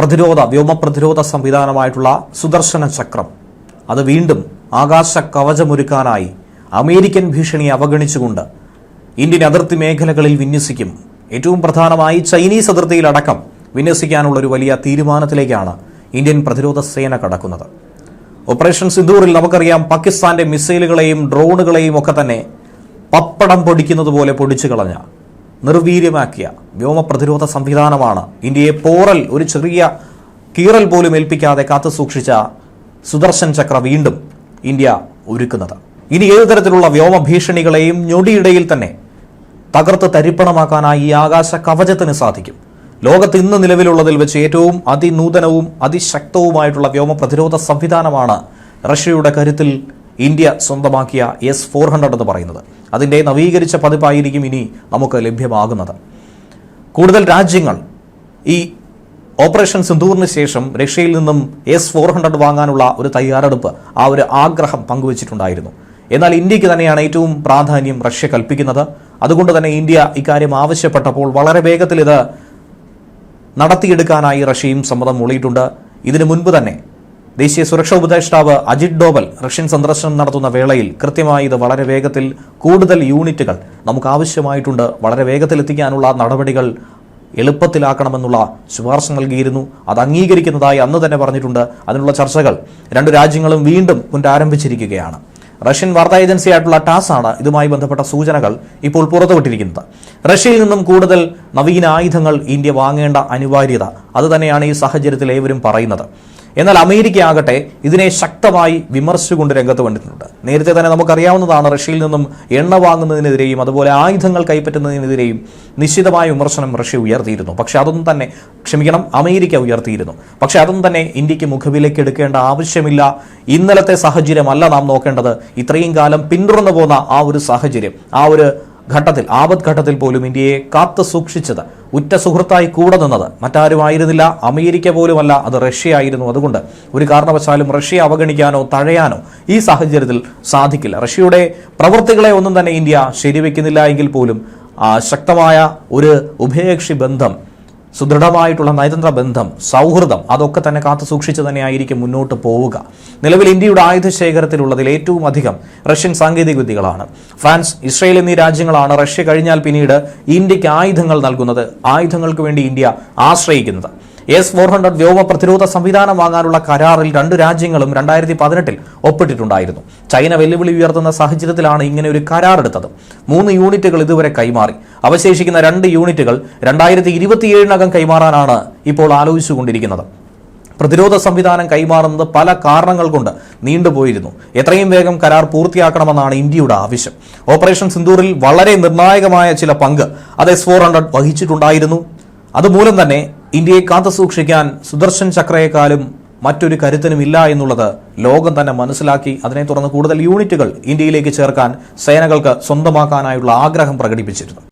പ്രതിരോധ വ്യോമ പ്രതിരോധ സംവിധാനമായിട്ടുള്ള സുദർശന ചക്രം. അത് വീണ്ടും ആകാശ കവചമൊരുക്കാനായി അമേരിക്കൻ ഭീഷണിയെ അവഗണിച്ചുകൊണ്ട് ഇന്ത്യൻ അതിർത്തി മേഖലകളിൽ വിന്യസിക്കും. ഏറ്റവും പ്രധാനമായി ചൈനീസ് അതിർത്തിയിലടക്കം വിന്യസിക്കാനുള്ള ഒരു വലിയ തീരുമാനത്തിലേക്കാണ് ഇന്ത്യൻ പ്രതിരോധ സേന കടക്കുന്നത്. ഓപ്പറേഷൻ സിന്ദൂറിൽ നമുക്കറിയാം പാകിസ്ഥാന്റെ മിസൈലുകളെയും ഡ്രോണുകളെയും ഒക്കെ തന്നെ പപ്പടം പൊടിക്കുന്നത് പോലെ പൊടിച്ചു കളഞ്ഞ നിർവീര്യമാക്കിയ വ്യോമ പ്രതിരോധ സംവിധാനമാണ്. ഇന്ത്യയെ പോറൽ ഒരു ചെറിയ കീറൽ പോലും ഏൽപ്പിക്കാതെ കാത്തു സൂക്ഷിച്ച സുദർശൻ ചക്ര വീണ്ടും ഇന്ത്യ ഒരുക്കുന്നത്. ഇനി ഏതു തരത്തിലുള്ള വ്യോമ ഭീഷണികളെയും ഞൊടിയിടയിൽ തന്നെ തകർത്ത് തരിപ്പണമാക്കാനായി ഈ ആകാശ കവചത്തിന് സാധിക്കും. ലോകത്ത് ഇന്ന് നിലവിലുള്ളതിൽ വെച്ച് ഏറ്റവും അതിനൂതനവും അതിശക്തവുമായിട്ടുള്ള വ്യോമ പ്രതിരോധ സംവിധാനമാണ് റഷ്യയുടെ കരുത്തിൽ ഇന്ത്യ സ്വന്തമാക്കിയ എസ് ഫോർ ഹൺഡ്രഡ് എന്ന് പറയുന്നത്. അതിന്റെ നവീകരിച്ച പതിപ്പായിരിക്കും ഇനി നമുക്ക് ലഭ്യമാകുന്നത്. കൂടുതൽ രാജ്യങ്ങൾ ഈ ഓപ്പറേഷൻ സിന്ധൂറിന് ശേഷം റഷ്യയിൽ നിന്നും എസ് ഫോർ ഹൺഡ്രഡ് വാങ്ങാനുള്ള ഒരു തയ്യാറെടുപ്പ് ആ ഒരു ആഗ്രഹം പങ്കുവച്ചിട്ടുണ്ടായിരുന്നു. എന്നാൽ ഇന്ത്യയ്ക്ക് തന്നെയാണ് ഏറ്റവും പ്രാധാന്യം റഷ്യ കൽപ്പിക്കുന്നത്. അതുകൊണ്ട് തന്നെ ഇന്ത്യ ഇക്കാര്യം ആവശ്യപ്പെട്ടപ്പോൾ വളരെ വേഗത്തിൽ ഇത് നടത്തിയെടുക്കാനായി റഷ്യയും സമ്മതം മൂളിയിട്ടുണ്ട്. ഇതിനു മുൻപ് തന്നെ ദേശീയ സുരക്ഷാ ഉപദേഷ്ടാവ് അജിത് ഡോബൽ റഷ്യൻ സന്ദർശനം നടത്തുന്ന വേളയിൽ കൃത്യമായി ഇത് വളരെ വേഗത്തിൽ കൂടുതൽ യൂണിറ്റുകൾ നമുക്ക് ആവശ്യമായിട്ടുണ്ട് വളരെ വേഗത്തിൽ എത്തിക്കാനുള്ള നടപടികൾ എളുപ്പത്തിലാക്കണമെന്നുള്ള ശുപാർശ നൽകിയിരുന്നു. അത് അംഗീകരിക്കുന്നതായി അന്ന് തന്നെ പറഞ്ഞിട്ടുണ്ട്. അതിനുള്ള ചർച്ചകൾ രണ്ട് രാജ്യങ്ങളും വീണ്ടും പുനരാരംഭിച്ചിരിക്കുകയാണ്. റഷ്യൻ വാർത്താ ഏജൻസിയായിട്ടുള്ള ടാസ് ആണ് ഇതുമായി ബന്ധപ്പെട്ട സൂചനകൾ ഇപ്പോൾ പുറത്തുവിട്ടിരിക്കുന്നത്. റഷ്യയിൽ നിന്നും കൂടുതൽ നവീന ആയുധങ്ങൾ ഇന്ത്യ വാങ്ങേണ്ട അനിവാര്യത. അത് തന്നെയാണ് ഈ സാഹചര്യത്തിൽ ഏവരും പറയുന്നത്. എന്നാൽ അമേരിക്ക ആകട്ടെ ഇതിനെ ശക്തമായി വിമർശിച്ചുകൊണ്ട് രംഗത്ത് വന്നിട്ടുണ്ട്. നേരത്തെ തന്നെ നമുക്കറിയാവുന്നതാണ് റഷ്യയിൽ നിന്നും എണ്ണ വാങ്ങുന്നതിനെതിരെയും അതുപോലെ ആയുധങ്ങൾ കൈപ്പറ്റുന്നതിനെതിരെയും നിശ്ചിതമായ വിമർശനം റഷ്യ ഉയർത്തിയിരുന്നു. പക്ഷെ അതൊന്നും തന്നെ ക്ഷമിക്കണം അമേരിക്ക ഉയർത്തിയിരുന്നു. പക്ഷെ അതൊന്നും തന്നെ ഇന്ത്യയ്ക്ക് മുഖവിലേക്ക് എടുക്കേണ്ട ആവശ്യമില്ല. ഇന്നലത്തെ സാഹചര്യമല്ല നാം നോക്കേണ്ടത്. ഇത്രയും കാലം പിന്തുടർന്നു പോന്ന ആ ഒരു സാഹചര്യം ആ ഒരു ഘട്ടത്തിൽ ആപത് ഘട്ടത്തിൽ പോലും ഇന്ത്യയെ കാത്തു സൂക്ഷിച്ചത് ഉറ്റ സുഹൃത്തായി കൂടെ നിന്നത്. മറ്റാരുമായിരുന്നില്ല അമേരിക്ക പോലുമല്ല അത് റഷ്യ ആയിരുന്നു അതുകൊണ്ട് ഒരു കാരണവശാലും റഷ്യ അവഗണിക്കാനോ തഴയാനോ ഈ സാഹചര്യത്തിൽ സാധിക്കില്ല. റഷ്യയുടെ പ്രവൃത്തികളെ ഒന്നും തന്നെ ഇന്ത്യ ശരിവെക്കുന്നില്ല എങ്കിൽ പോലും ശക്തമായ ഒരു ഉഭയകക്ഷി ബന്ധം സുദൃഢമായിട്ടുള്ള നയതന്ത്ര ബന്ധം സൗഹൃദം അതൊക്കെ തന്നെ കാത്തു സൂക്ഷിച്ച് തന്നെയായിരിക്കും മുന്നോട്ട് പോവുക. നിലവിൽ ഇന്ത്യയുടെ ആയുധ ശേഖരത്തിലുള്ളതിൽ ഏറ്റവും അധികം റഷ്യൻ സാങ്കേതിക വിദ്യകളാണ്. ഫ്രാൻസ് ഇസ്രയേൽ എന്നീ രാജ്യങ്ങളാണ് റഷ്യ കഴിഞ്ഞാൽ പിന്നീട് ഇന്ത്യയ്ക്ക് ആയുധങ്ങൾ നൽകുന്നത് ആയുധങ്ങൾക്ക് വേണ്ടി ഇന്ത്യ ആശ്രയിക്കുന്നത്. എസ് ഫോർ ഹൺഡ്രഡ് വ്യോമ പ്രതിരോധ സംവിധാനം വാങ്ങാനുള്ള കരാറിൽ രണ്ട് രാജ്യങ്ങളും രണ്ടായിരത്തി പതിനെട്ടിൽ ഒപ്പിട്ടിട്ടുണ്ടായിരുന്നു. ചൈന വെല്ലുവിളി ഉയർത്തുന്ന സാഹചര്യത്തിലാണ് ഇങ്ങനെ ഒരു കരാറെടുത്തത്. മൂന്ന് യൂണിറ്റുകൾ ഇതുവരെ കൈമാറി. അവശേഷിക്കുന്ന രണ്ട് യൂണിറ്റുകൾ രണ്ടായിരത്തി ഇരുപത്തിയേഴിനകം കൈമാറാനാണ് ഇപ്പോൾ ആലോചിച്ചുകൊണ്ടിരിക്കുന്നത്. പ്രതിരോധ സംവിധാനം കൈമാറുന്നത് പല കാരണങ്ങൾ കൊണ്ട് നീണ്ടുപോയിരുന്നു. എത്രയും വേഗം കരാർ പൂർത്തിയാക്കണമെന്നാണ് ഇന്ത്യയുടെ ആവശ്യം. ഓപ്പറേഷൻ സിന്ദൂറിൽ വളരെ നിർണായകമായ ചില പങ്ക് അത് എസ് ഫോർ ഹൺഡ്രഡ് വഹിച്ചിട്ടുണ്ടായിരുന്നു. അതുമൂലം തന്നെ ഇന്ത്യയെ കാത്തുസൂക്ഷിക്കാൻ സുദർശൻ ചക്രയെക്കാളും മറ്റൊരു കരുത്തനും ഇല്ല എന്നുള്ളത് ലോകം തന്നെ മനസ്സിലാക്കി അതിനെ തുടർന്ന് കൂടുതൽ യൂണിറ്റുകൾ ഇന്ത്യയിലേക്ക് ചേർക്കാൻ സേനകൾക്ക് സ്വന്തമാക്കാനായുള്ള ആഗ്രഹം പ്രകടിപ്പിച്ചിരുന്നു.